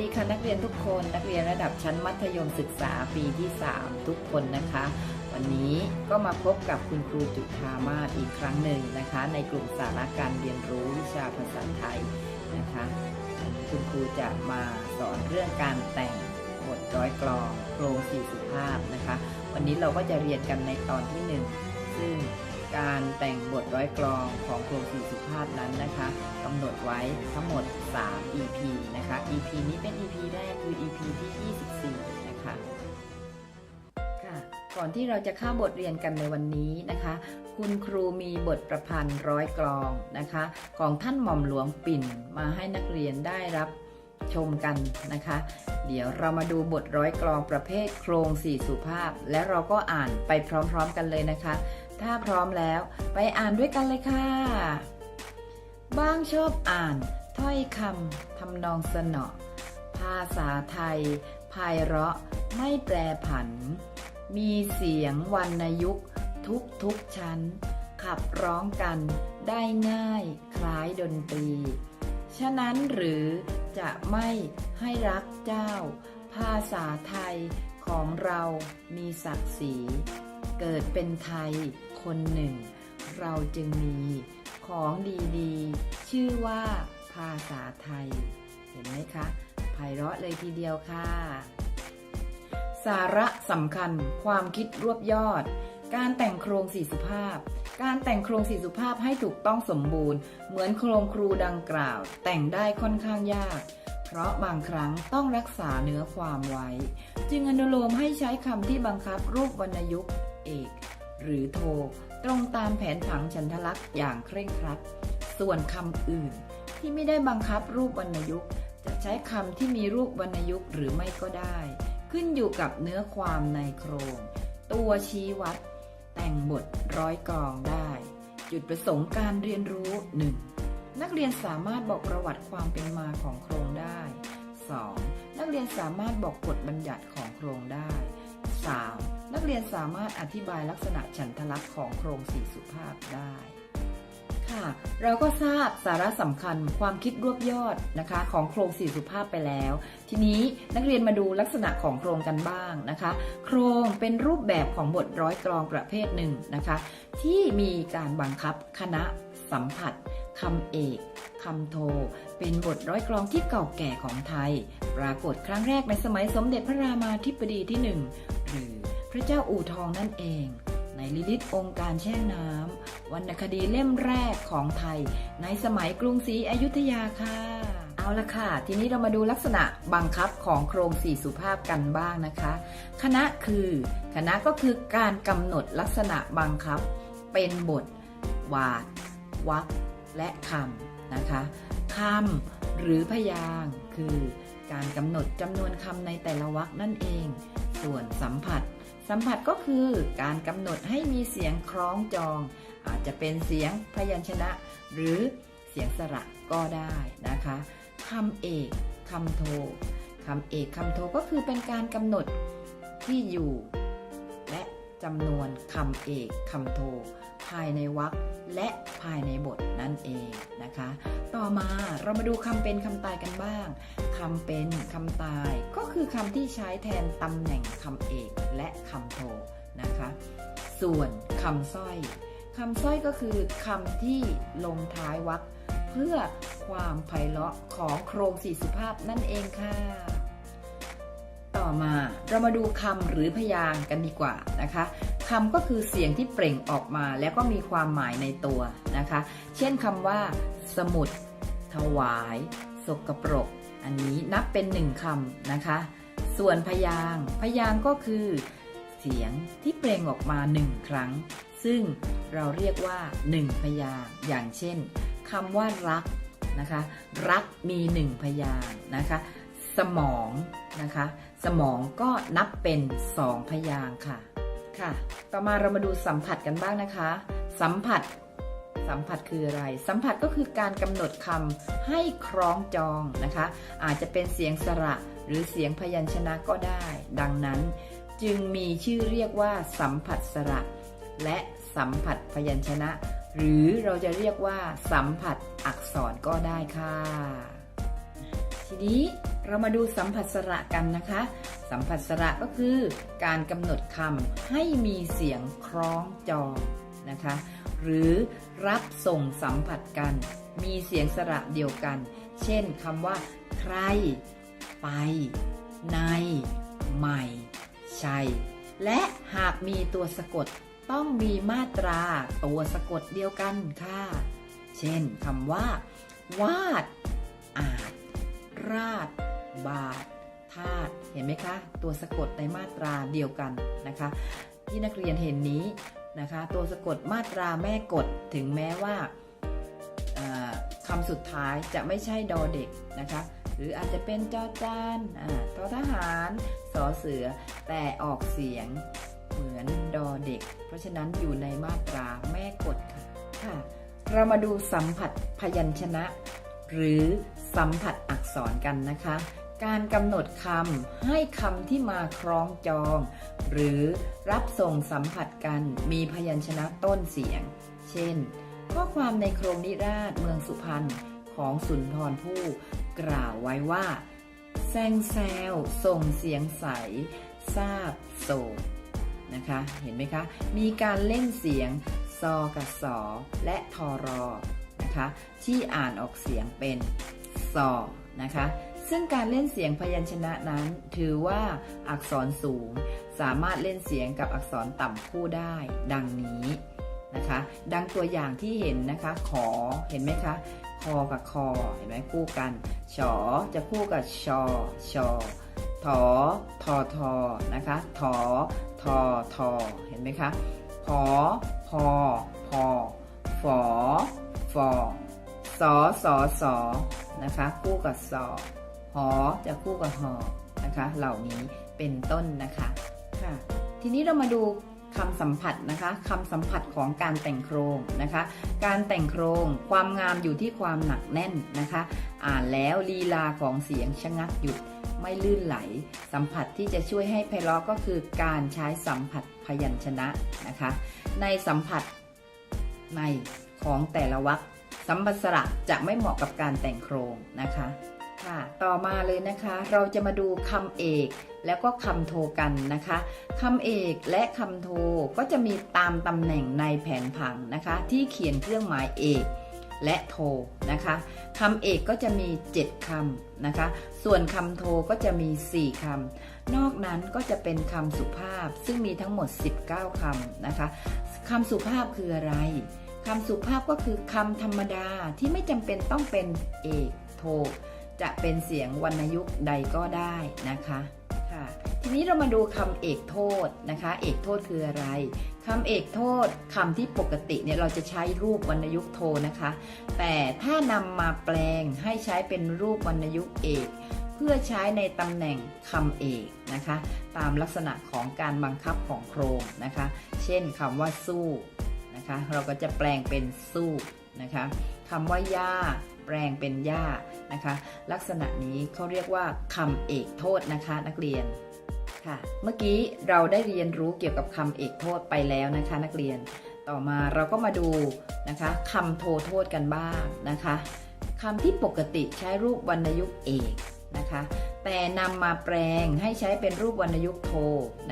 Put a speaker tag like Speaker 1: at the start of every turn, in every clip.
Speaker 1: ดี
Speaker 2: ค่ะนักเรียนทุกคนนักเรียนระดับชั้นมัธยมศึกษาปีที่ 3 ทุกคนนะคะ วันนี้ก็มาพบกับคุณครูจุธามาศอีกครั้งหนึ่งนะคะ ในกลุ่มสาระการเรียนรู้วิชาภาษาไทยนะคะ คุณครูจะมาสอนเรื่องการแต่งบทร้อยกลองโครงสี่สุภาพนะคะ วันนี้เราก็จะเรียนกันในตอนที่หนึ่งซึ่ง การแต่งบทร้อยกลองของโครงสี่สุภาพนั้นนะคะกำหนดไว้ทั้งหมด 3 EP นะคะ EP นี้เป็น EP แรกคือ EP ที่ 24 นะคะค่ะก่อนที่เราจะเข้าบทเรียนกันในวันนี้นะคะ คุณครูมีบทประพันธ์ร้อยกลองนะคะ ของท่านหม่อมหลวงปิ่นมาให้นักเรียนได้รับ ชมกันนะคะ เดี๋ยวเรามาดูบทร้อยกลองประเภทโครงสี่สุภาพ และเราก็อ่านไปพร้อมๆกันเลยนะคะ ถ้าพร้อมแล้วไปอ่านด้วยกันเลยค่ะ บ้างชอบอ่าน ถ้อยคำทำนองสนอภาษาไทยไพเราะไม่แปรผัน มีเสียงวรรณยุกทุกทุกชั้น ขับร้องกันได้ง่ายคล้ายดนตรี ฉะนั้นหรือจะไม่ให้รักเจ้า ภาษาไทยของเรามีศักดิ์ศรี เกิดเป็นไทยคนหนึ่ง เราจึงมีของดีๆ ชื่อว่าภาษาไทย เห็นไหมคะไพเราะเลยทีเดียวค่ะ สาระสำคัญความคิดรวบยอด การแต่งโครงสี่สุภาพ การแต่งโครงสี่สุภาพให้ถูกต้องสมบูรณ์ เหมือนโครงครูดังกล่าว แต่งได้ค่อนข้างยาก เพราะบางครั้งต้องรักษาเนื้อความไว้ จึงอนุโลมให้ใช้คำที่บังคับรูปวรรณยุกต์เอก หรือโท ตรงตามแผนผังฉันทลักษณ์อย่างเคร่งครัด ส่วนคำอื่น ที่ไม่ได้บังคับรูปวรรณยุกต์จะใช้คำที่มีรูปวรรณยุกต์หรือไม่ก็ได้ ขึ้นอยู่กับเนื้อความในโครง ตัวชี้วัด แต่งบทร้อยกรองได้ จุดประสงค์การเรียนรู้ 1. นักเรียนสามารถบอกประวัติความเป็นมาของโครงได้ 2. นักเรียนสามารถบอกกฎบัญญัติของโครงได้ 3. นักเรียนสามารถอธิบายลักษณะฉันทลักษณ์ของโครงสี่สุภาพได้ ค่ะ เราก็ทราบสาระสำคัญความคิดรวบยอดนะคะ ของโครงสี่สุภาพไปแล้ว ทีนี้นักเรียนมาดูลักษณะของโครงกันบ้างนะคะ โครงเป็นรูปแบบของบทร้อยกลองประเภทหนึ่งนะคะ ที่มีการบังคับคณะสัมผัสคำเอกคำโท เป็นบทร้อยกลองที่เก่าแก่ของไทย ปรากฏครั้งแรกในสมัยสมเด็จพระรามาธิบดีที่หนึ่งหรือพระเจ้าอู่ทองนั่นเอง ในลิลิตองค์การแช่น้ำวรรณคดีเล่มแรกของไทย ในสมัยกรุงศรีอยุธยาค่ะ เอาละค่ะ ทีนี้เรามาดูลักษณะบังคับของโครงสี่สุภาพกันบ้างนะคะ คณะคือคณะก็คือการกำหนดลักษณะบังคับ เป็นบท วาดวรรคและคำนะคะคำหรือพยางค์คือการกำหนดจำนวนคำในแต่ละวรรคนั่นเอง ส่วนสัมผัส สัมผัสก็คือการกำหนดให้มีเสียงคล้องจอง อาจจะเป็นเสียงพยัญชนะ หรือเสียงสระก็ได้นะคะคำเอกคำโทคำเอกคำโทก็คือเป็นการกำหนดที่อยู่ และจำนวนคำเอกคำโท ภายในวรรคและภายในบทนั่นเองนะคะ ต่อมาเรามาดูคำเป็นคำตายกันบ้างคำเป็นคำตายก็คือคำที่ใช้แทนตำแหน่งคำเอกและคำโทนะคะ ส่วนคำสร้อยคำสร้อยก็คือคำที่ลงท้ายวรรคเพื่อความไพเราะของโครงสี่สุภาพนั่นเองค่ะ ต่อมาเรามาดูคำหรือพยางกันดีกว่านะคะ คำก็คือเสียงที่เปล่งออกมาแล้วก็มีความหมายในตัวนะคะ เช่นคำว่า สมุด ถวาย สกปรก อันนี้นับเป็นหนึ่งคำนะคะ ส่วนพยางพยางก็คือ เสียงที่เปล่งออกมาหนึ่งครั้ง ซึ่งเราเรียกว่าหนึ่งพยางอย่างเช่นคำว่ารักนะคะ รักมีหนึ่งพยางนะคะ สมองนะคะ สมองก็นับเป็นสองพยางค่ะ ค่ะ ต่อมาเรามาดูสัมผัสกันบ้างนะคะ สัมผัส สัมผัสคืออะไร สัมผัสก็คือการกำหนดคำให้คล้องจองนะคะ อาจจะเป็นเสียงสระหรือเสียงพยัญชนะก็ได้ ดังนั้นจึงมีชื่อเรียกว่า สัมผัสสระ และสัมผัสพยัญชนะ หรือเราจะเรียกว่า สัมผัสอักษรก็ได้ค่ะ ทีนี้เรามาดูสัมผัสสระกันนะคะ สัมผัสสระก็คือการกำหนดคำให้มีเสียงคล้องจองนะคะ หรือรับส่งสัมผัสกัน มีเสียงสระเดียวกัน เช่นคำว่า ใคร ไป ใน ใหม่ ใช่และหากมีตัวสะกดต้องมีมาตราตัวสะกดเดียวกันค่ะ เช่นคำว่า วาด อาจ ราด บาท ธาตุเห็นไหมคะ ตัวสะกดในมาตราเดียวกันนะคะ ที่นักเรียนเห็นนี้นะคะ ตัวสะกดมาตราแม่กดถึงแม้ว่าคำสุดท้ายจะไม่ใช่ดอเด็กนะคะ หรืออาจจะเป็นจอจานอ่าทอทหารสอเสือ แต่ออกเสียงเหมือนดอเด็ก เพราะฉะนั้นอยู่ในมาตราแม่กดค่ะค่ะ เรามาดูสัมผัสพยัญชนะ หรือสัมผัสอักษรกันนะคะ การกำหนดคำให้คำที่มาคล้องจอง หรือรับส่งสัมผัสกันมีพยัญชนะต้นเสียง เช่น ข้อความในโครงนิราศเมืองสุพรรณของสุนทรภู่กล่าวไว้ว่า แซงแซวส่งเสียงใสทราบโศกนะคะ เห็นไหมคะ มีการเล่นเสียงซอกับสอและทอรอนะคะ ที่อ่านออกเสียงเป็นซอนะคะ ซึ่งการเล่นเสียงพยัญชนะนั้น ถือว่าอักษรสูง สามารถเล่นเสียงกับอักษรต่ำคู่ได้ ดังนี้นะคะ ดังตัวอย่างที่เห็นนะคะ ขอเห็นไหมคะ คอกับคอเห็นไหมคู่กันฉอจะคู่กับชอชอถอทอทอนะคะถอทอทอเห็นไหมคะพอพอพอฝอฟอสอสอสอนะคะ คู่กับสอ หอจะคู่กับหอนะคะ เหล่านี้เป็นต้นนะคะค่ะ ทีนี้เรามาดูคำสัมผัสนะคะคำสัมผัสของการแต่งโครงนะคะ การแต่งโครงความงามอยู่ที่ความหนักแน่นนะคะ อ่านแล้วลีลาของเสียงชะงักหยุดไม่ลื่นไหล สัมผัสที่จะช่วยให้ไพเราะก็คือการใช้สัมผัสพยัญชนะนะคะ ในสัมผัสในของแต่ละวรรคสัมผัสสระจะไม่เหมาะกับการแต่งโครงนะคะ ค่ะต่อมาเลยนะคะเราจะมาดูคำเอกแล้วก็คำโทกันนะคะคำเอกและคำโทก็จะมีตามตำแหน่งในแผนผังนะคะ ที่เขียนเครื่องหมายเอกและโทนะคะคำเอกก็จะมี 7คำนะคะ ส่วนคำโทก็จะมี 4คำนอกนั้นก็จะเป็นคำสุภาพซึ่งมีทั้งหมด 19คำนะคะคำสุภาพคืออะไรคำสุภาพก็คือคำธรรมดาที่ไม่จำเป็นต้องเป็นเอกโท จะเป็นเสียงวรรณยุกต์ใดก็ได้นะคะค่ะทีนี้เรามาดูคำเอกโทษนะคะ เอกโทษคืออะไรคำเอกโทษคำที่ปกติเนี่ยเราจะใช้รูปวรรณยุกต์โทนะคะ แต่ถ้านำมาแปลงให้ใช้เป็นรูปวรรณยุกต์เอกเพื่อใช้ในตำแหน่งคำเอกนะคะ ตามลักษณะของการบังคับของโครงนะคะ เช่นคำว่าสู้นะคะ เราก็จะแปลงเป็นสู้นะคะคำว่าย่า แปลงเป็นย่านะคะ ลักษณะนี้เขาเรียกว่าคำเอกโทษนะคะนักเรียนค่ะ เมื่อกี้เราได้เรียนรู้เกี่ยวกับคำเอกโทษไปแล้วนะคะ นักเรียน ต่อมาเราก็มาดูนะคะคำโทโทษกันบ้างนะคะคำที่ปกติใช้รูปวรรณยุกต์เอกนะคะ แต่นำมาแปลงให้ใช้เป็นรูปวรรณยุกต์โท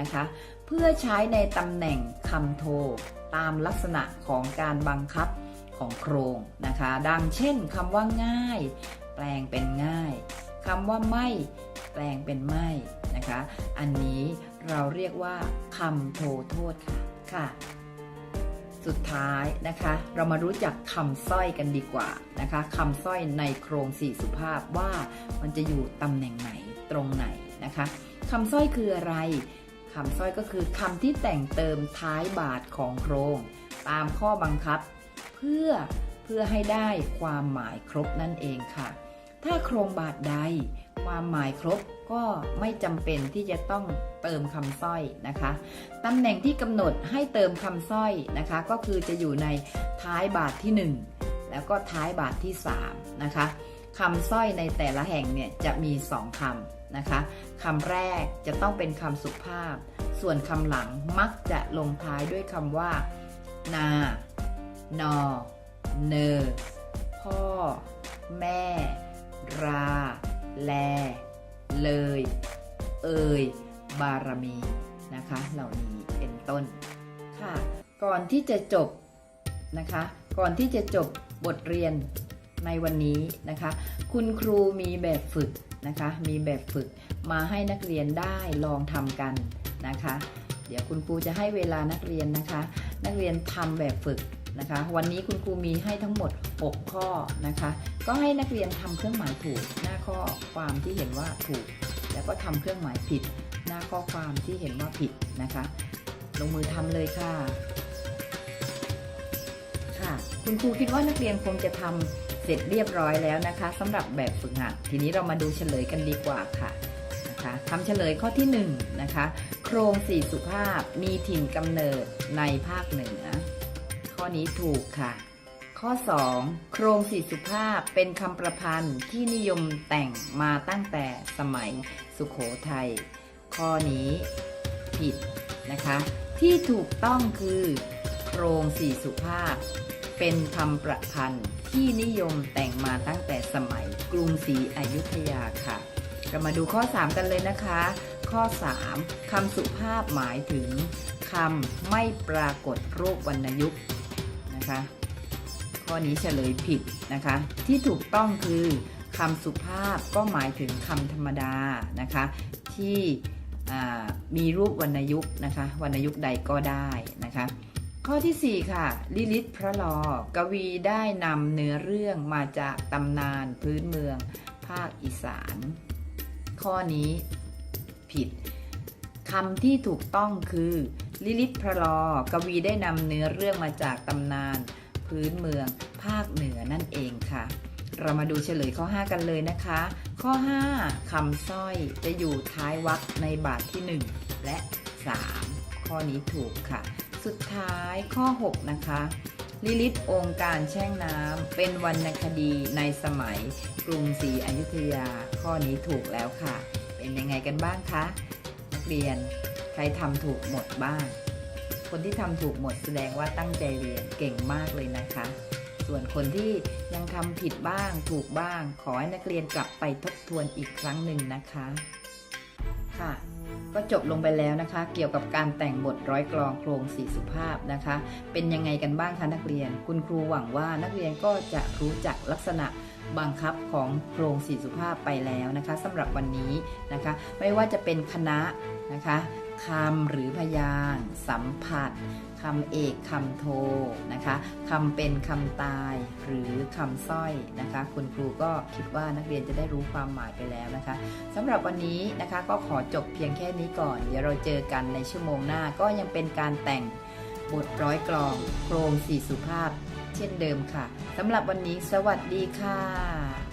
Speaker 2: นะคะ เพื่อใช้ในตำแหน่งคำโท ตามลักษณะของการบังคับ ของโครงนะคะ ดังเช่นคำว่าง่าย แปลงเป็นง่ายคำว่าไม่ แปลงเป็นไม่นะคะ อันนี้เราเรียกว่าคำโทโทษค่ะค่ะ สุดท้ายนะคะ เรามารู้จักคำสร้อยกันดีกว่านะคะคำสร้อยในโครงสี่สุภาพว่ามันจะอยู่ตำแหน่งไหนตรงไหนนะคะคำสร้อยคืออะไรคำสร้อยก็คือคำที่แต่งเติมท้ายบาทของโครง ตามข้อบังคับ เพื่อเพื่อให้ได้ความหมายครบนั่นเองค่ะ ถ้าโครงบาทใด ความหมายครบก็ไม่จำเป็นที่จะต้องเติมคำสร้อยนะคะตำแหน่งที่กำหนดให้เติมคำสร้อยนะคะ ก็คือจะอยู่ในท้ายบาทที่ 1 แล้วก็ท้ายบาทที่3นะคะคำสร้อยในแต่ละแห่งเนี่ยจะมี 2คนะคะคำแรกจะต้องเป็นคำสุภาพ ส่วนคำหลังมักจะลงท้ายด้วยคำว่า นา นอ เนอ พ่อ แม่ รา แล เลย เอ่ย บารมีนะคะ เหล่านี้เป็นต้นค่ะ ก่อนที่จะจบนะคะ ก่อนที่จะจบบทเรียนในวันนี้นะคะ คุณครูมีแบบฝึกนะคะ มีแบบฝึกมาให้นักเรียนได้ลองทำกันนะคะ เดี๋ยวคุณครูจะให้เวลานักเรียนนะคะ นักเรียนทำแบบฝึก นะคะ วันนี้คุณครูมีให้ทั้งหมด 6 ข้อนะคะ ก็ให้นักเรียนทำเครื่องหมายถูกหน้าข้อความที่เห็นว่าถูก แล้วก็ทำเครื่องหมายผิด หน้าข้อความที่เห็นว่าผิดนะคะ ลงมือทำเลยค่ะค่ะ คุณครูคิดว่านักเรียนคงจะทำเสร็จเรียบร้อยแล้วนะคะสำหรับแบบฝึกหัดทีนี้เรามาดูเฉลยกันดีกว่าค่ะนะคะคำเฉลยข้อที่1นะคะ โครงสี่สุภาพมีถิ่นกำเนิดในภาคเหนือ ข้อนี้ถูกค่ะ ข้อ 2 โครงสีสุภาพเป็นคำประพันธ์ที่นิยมแต่งมาตั้งแต่สมัยสุขโขทัย ข้อนี้ผิดนะคะ ที่ถูกต้องคือ โครงสีสุภาพ เป็นคำประพันธ์ที่นิยมแต่งมาตั้งแต่สมัยกรุงศรีอยุธยาค่ะ เรามาดูข้อ 3 กันเลยนะคะ ข้อ 3คำสุภาพหมายถึงคำไม่ปรากฏรูปวรรณยุกต์ นะคะ ข้อนี้เฉลยผิดนะคะ ที่ถูกต้องคือคำสุภาพก็หมายถึงคำธรรมดานะคะ ที่มีรูปวรรณยุกต์นะคะวรรณยุกต์ใดก็ได้นะคะ ข้อทีสี่4 ค่ะ ลิลิตพระลอกวีได้นำเนื้อเรื่องมาจากตำนานพื้นเมืองภาคอีสาน ข้อนี้ผิดคำที่ถูกต้องคือ ลิลิตพระลอกวีได้นำเนื้อเรื่องมาจากตำนาน พื้นเมือง ภาคเหนือนั่นเองค่ะ เรามาดูเฉลยข้อ 5 กันเลยนะคะ ข้อ 5คำสร้อยจะอยู่ท้ายวรรคในบาทที่ 1 และ 3 ข้อนี้ถูกค่ะ สุดท้ายข้อ 6 นะคะลิลิตองค์การแช่งน้ำเป็นวรรณคดีในสมัยกรุงศรีอยุธยา ข้อนี้ถูกแล้วค่ะ เป็นยังไงกันบ้างคะนักเรียน รทำถูกหมดบ้าง คนที่ทำถูกหมดแสดงว่าตั้งใจเรียนเก่งมากเลยนะคะ ส่วนคนที่ยังทำผิดบ้างถูกบ้าง ขอให้นักเรียนกลับไปทบทวนอีกครั้งหนึ่งนะคะ ค่ะก็จบลงไปแล้วนะคะ เกี่ยวกับการแต่งบทร้อยกลองโครงสีสุภาพนะคะ เป็นยังไงกันบ้างคะนักเรียน คุณครูหวังว่านักเรียนก็จะรู้จักลักษณะบังคับของโครงสีสุภาพไปแล้วนะคะสำหรับวันนี้นะคะ ไม่ว่าจะเป็นคณะนะคะ คำหรือพยางค์สัมผัสคำเอกคำโทนะคะคำเป็นคำตายหรือคำสร้อยนะคะ คุณครูก็คิดว่านักเรียนจะได้รู้ความหมายไปแล้วนะคะสำหรับวันนี้นะคะก็ขอจบเพียงแค่นี้ก่อน เดี๋ยวเราเจอกันในชั่วโมงหน้าก็ยังเป็นการแต่งบทร้อยกลองโครงสี่สุภาพ เช่นเดิมค่ะสำหรับวันนี้สวัสดีค่ะ